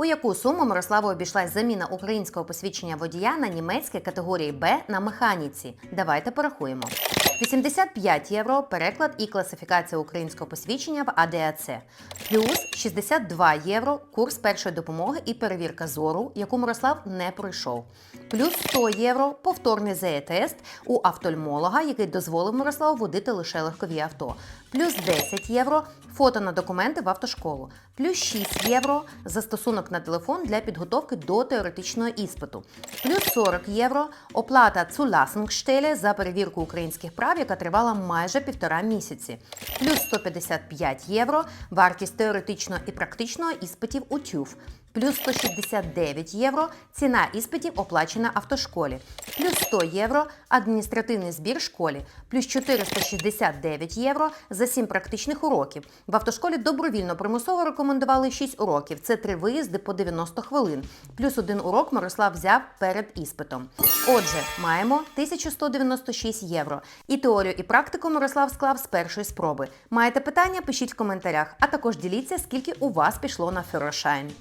У яку суму Мирославу обійшлась заміна українського посвідчення водія на німецьке категорії Б на механіці? Давайте порахуємо. 85 євро переклад і класифікація українського посвідчення в АДАЦ. Плюс 62 євро курс першої допомоги і перевірка зору, яку Мирослав не пройшов. Плюс 100 євро повторний ЗЕ-тест у автольмолога, який дозволив Мирославу водити лише легкові авто. Плюс 10 євро фото на документи в автошколу. Плюс 6 євро застосунок на телефон для підготовки до теоретичного іспиту. Плюс 40 євро оплата Zulassungsstelle за перевірку українських прав, яка тривала майже півтора місяці. Плюс 155 євро вартість теоретичного і практичного іспитів у ТЮФ. Плюс 169 євро ціна іспитів оплачена автошколі. Плюс 100 євро адміністративний збір школі. Плюс 469 євро за 7 практичних уроків. В автошколі добровільно примусово рекомендували 6 уроків. Це 3 виїзди по 90 хвилин. Плюс один урок Мирослав взяв перед іспитом. Отже, маємо 1196 євро. І теорію, і практику Мирослав склав з першої спроби. Маєте питання? Пишіть в коментарях, а також діліться, скільки у вас пішло на Фюрершайн.